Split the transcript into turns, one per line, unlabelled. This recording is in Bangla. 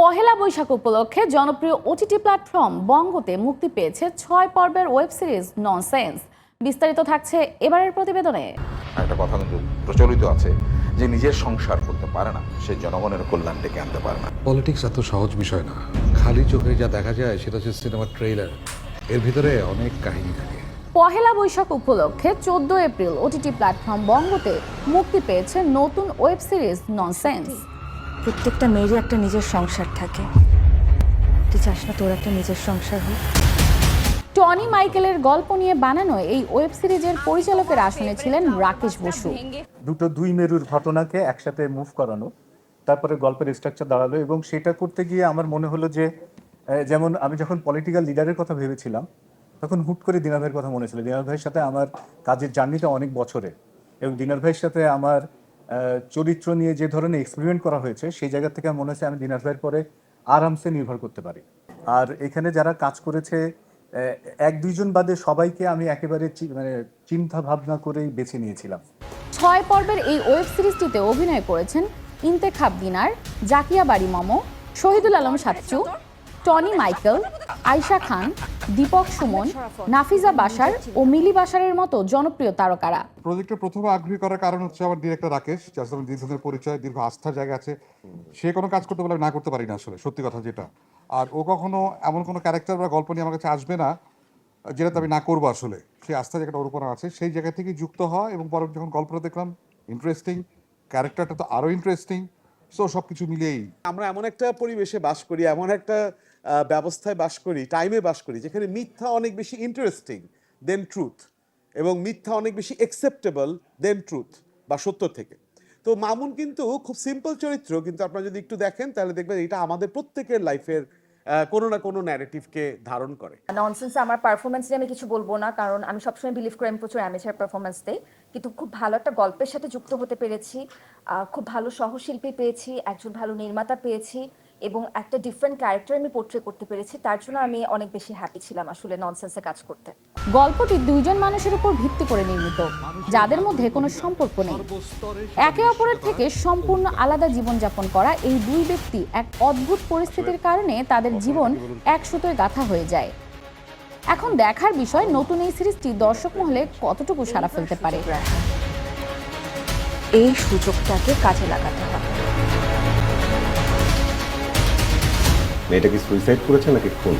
পহেলা বৈশাখ উপলক্ষে জনপ্রিয় ওটিটি প্ল্যাটফর্ম বঙ্গতে মুক্তি পেয়েছে ছয় পর্বের ওয়েব সিরিজ ননসেন্স বিস্তারিত থাকছে এবারের প্রতিবেদনে।
একটা কথা কিন্তু প্রচলিত আছে যে নিজের সংসার করতে পারে না সে জনগণের কল্যাণ ডেকে আনতে পারে না।
পলিটিক্স এত সহজ বিষয় না। খালি চোখে যা দেখা যায় সেটা হচ্ছে সিনেমার ট্রেইলার। এর ভিতরে অনেক কাহিনী থাকে।
পহেলা বৈশাখ উপলক্ষে চোদ্দ এপ্রিল ওটিটি প্ল্যাটফর্ম বঙ্গতে মুক্তি পেয়েছে নতুন ওয়েব সিরিজ ননসেন্স
প্রত্যেকটা মেয়েরই একটা নিজের সংসার থাকে। তুই চাস না তোর একটা নিজের সংসার হোক?
টনি মাইকেলের গল্প নিয়ে বানানো এই ওয়েব সিরিজের পরিচালকের আসনে ছিলেন রাকেশ বসু।
দুটো দুই মেরুর ঘটনাকে একসাথে মুভ করানো তারপরে গল্পের স্ট্রাকচার দাঁড়াল এবং সেটা করতে গিয়ে আমার মনে হলো যে যেমন আমি যখন পলিটিক্যাল লিডারের কথা ভেবেছিলাম তখন হুট করে দিনার ভাইয়ের কথা মনে ছিল। দিনার ভাইয়ের সাথে আমার কাজের জার্নিটা অনেক বছরের এবং দিনার ভাইয়ের সাথে আমার চরিত্র নিয়ে যে ধরনের এক্সপেরিমেন্ট করা হয়েছে, সেই জায়গা থেকে মনে হচ্ছে আমি দিনার ভাইয়ের পরে আরামসে নির্ভর করতে পারি। আর এখানে যারা কাজ করেছে এক দুইজন বাদে সবাইকে আমি একেবারে মানে চিন্তা ভাবনা করেই বেছে নিয়েছিলাম।
ছয় পর্বের এই ওয়েব সিরিজটিতে অভিনয় করেছেন ইন্তেখাব দিনার, জাকিয়া বাড়ি মম, শহীদুল আলম সাচ্চু, টনি মাইকেল, আয়শা খান দীপক সুমন নাফিজা বাসার ও মিলি বাসারের মতো জনপ্রিয় তারকারা।
প্রজেক্টে প্রথম আগ্রহী করার কারণ হচ্ছে আমার ডিরেক্টর রাকেশ যার সাথে দীর্ঘদিনের পরিচয় দীর্ঘ আস্থার জায়গা আছে। সে কোনো কাজ করতে বলে আমি না করতে পারি না আসলে সত্যি কথা যেটা। আর ও কখনো এমন কোনো ক্যারেক্টার বা গল্প নিয়ে আমার কাছে আসবে না যেটাতে আমি না করব আসলে। সেই আস্থার জায়গাটা ওর উপর আছে সেই জায়গা থেকে যুক্ত হওয়া এবং পরে যখন গল্পটা দেখলাম ইন্টারেস্টিং ক্যারেক্টারটা তো আরও ইন্টারেস্টিং সো সব কিছু মিলিয়েই।
আমরা এমন একটা পরিবেশে বাস করি এমন একটা ব্যবস্থায় বাস করি টাইমে বাস করি, যেখানে মিথ্যা অনেক বেশি ইন্টারেস্টিং দেন ট্রুথ এবং মিথ্যা অনেক বেশি অ্যাকসেপ্টেবল দেন ট্রুথ বা সত্য থেকে। তো মামুন কিন্তু খুব সিম্পল চরিত্র, কিন্তু আপনারা যদি একটু দেখেন, তাহলে দেখবেন এটা আমাদের প্রত্যেকের লাইফের কোনো না কোনো ন্যারেটিভকে ধারণ করে।
ননসেন্স আমার পারফরমেন্স নিয়ে আমি কিছু বলব না, কারণ আমি সবসময় বিলিভ করি, আমি প্রচুর অ্যামেচার পারফরমেন্স দেই। কিন্তু খুব ভালো একটা গল্পের সাথে যুক্ত হতে পেরেছি খুব ভালো সহশিল্পী পেয়েছি, একজন ভালো নির্মাতা পেয়েছি এবং একটা ডিফারেন্ট ক্যারেক্টার আমি পোর্ট্রে করতে পেরেছি তার জন্য আমি অনেক বেশি হ্যাপি ছিলাম আসলে ননসেন্সে কাজ করতে।
গল্পটি দুইজন মানুষের উপর ভিত্তি করে নির্মিত যাদের মধ্যে কোনো সম্পর্ক নেই। একে অপরের থেকে সম্পূর্ণ আলাদা জীবনযাপন করা এই দুই ব্যক্তি এক অদ্ভুত পরিস্থিতির কারণে তাদের জীবন এক সুতোয় গাথা হয়ে যায়। এখন দেখার বিষয় নতুন এই সিরিজটি দর্শক মহলে কতটুকু সাড়া ফেলতে পারে?
এই সুযোগটাকে কাজে লাগাতে হবে।
মেয়েটা কি সুইসাইড করেছে নাকি খুন?